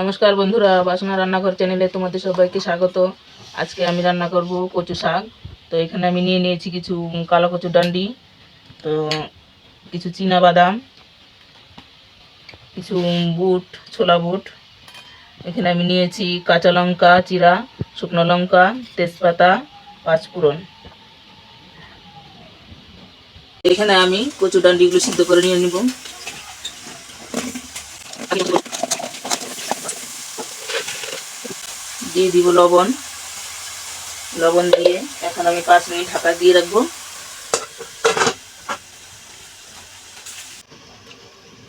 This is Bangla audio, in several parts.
নমস্কার বন্ধুরা, বাসনা রান্নাঘর চ্যানেলে তোমাদের সবাইকে স্বাগত। আজকে আমি রান্না করব কচু শাক। তো এখানে আমি নিয়ে নিয়েছি কিছু কালো কচু ডান্ডি, তো কিছু চীনা বাদাম, কিছু বুট, ছোলা বুট। এখানে আমি নিয়েছি কাঁচা লঙ্কা, চিরা, শুকনো লঙ্কা, তেজপাতা, পাঁচফোড়ন। এখানে আমি কচু ডান্ডিগুলো সিদ্ধ করে নিয়ে নিব। দিয়ে দিব লবণ। লবণ দিয়ে এখন আমি পাঁচ মিনিট ঢাকা দিয়ে রাখব।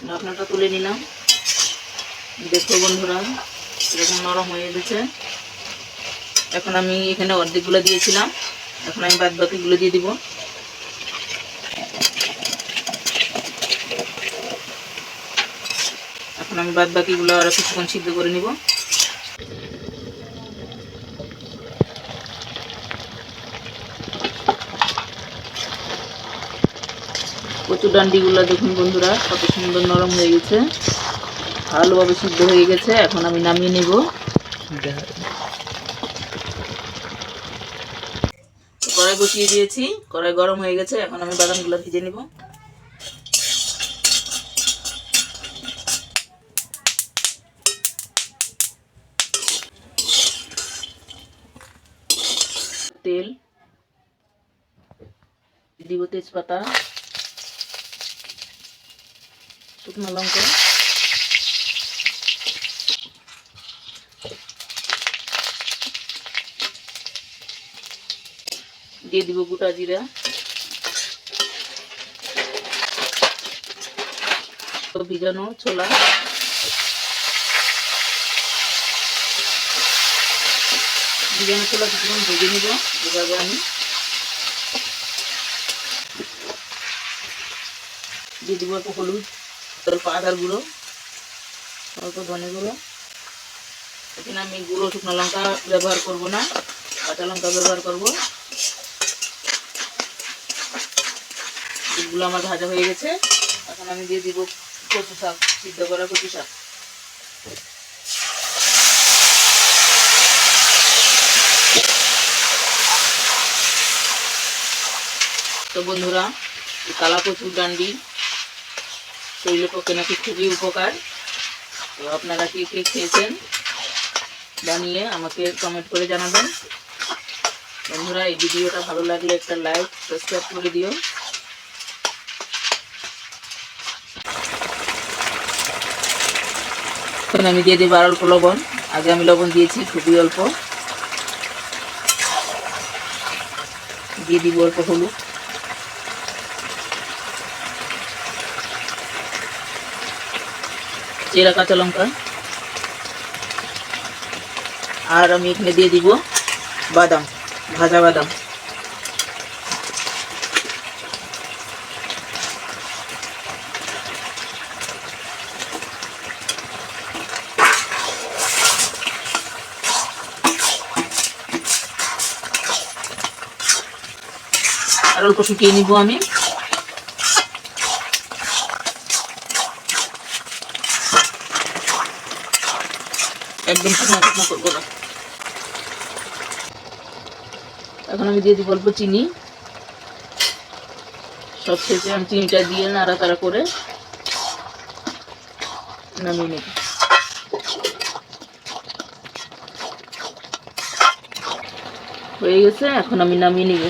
ঢাকনাটা তুলে নিলাম। দেখো বন্ধুরা, এরকম নরম হয়ে গেছে। এখন আমি এখানে অর্ধেকগুলো দিয়েছিলাম। এখন আমি বাদ বাকিগুলো দিয়ে দিব। এখন আমি বাদ বাকিগুলো আরও কিছুক্ষণ সিদ্ধ করে নিব। কচু ডান্ডিগুলো দেখুন বন্ধুরা, কত সুন্দর নরম হয়ে গেছে। ভালোভাবে সিদ্ধ হয়ে গেছে, এখন আমি নামিয়ে নেব। কড়াই বসিয়ে দিয়েছি, কড়াই গরম হয়ে গেছে, এখন আমি বাদামগুলো ভেজে নেব। তেল দিব তেজপাতা। শুকনো লঙ্কা। দিয়ে দিব গোটা জিরা। ভিজানো ছোলা। ভিজানো ছোলা কিছুক্ষণ ভেজে নিব, এভাবে আমি। দিয়ে দিব অল্প হলুদ। অল্প আদার গুঁড়ো, অল্প ধনে গুঁড়ো। এখানে আমি গুঁড়ো শুকনো লঙ্কা ব্যবহার করব না, কাঁচা লঙ্কা ব্যবহার করব। এগুলো আমার ভাজা হয়ে গেছে। এখন আমি দিয়ে দিব কচু শাক, সিদ্ধ করা কচু শাক। তো বন্ধুরা, কালা কচুর ডান্ডি শরীরের পক্ষে নাকি খুবই উপকার। তো আপনারা কি কে খেয়েছেন বানিয়ে আমাকে কমেন্ট করে জানাবেন। বন্ধুরা, এই ভিডিওটা ভালো লাগলে একটা লাইক সাবস্ক্রাইব করে দিও। আমি দিয়ে দেবো আর অল্প লবণ। আগে আমি লবণ দিয়েছি, খুবই অল্প। দিয়ে দিব অল্প হলুদ। চেরা কাঁচা লঙ্কা আর আমি এখানে দিয়ে দিব বাদাম ভাজা বাদাম আর অল্প শুকিয়ে নিব আমি একদম শুকনো করব না। এখন আমি দিয়ে দিব অল্প চিনি। সব শেষে আমি চিনিটা দিয়ে নাড়াচাড়া করে নামিয়ে নেব। হয়ে গেছে, এখন আমি নামিয়ে নিব।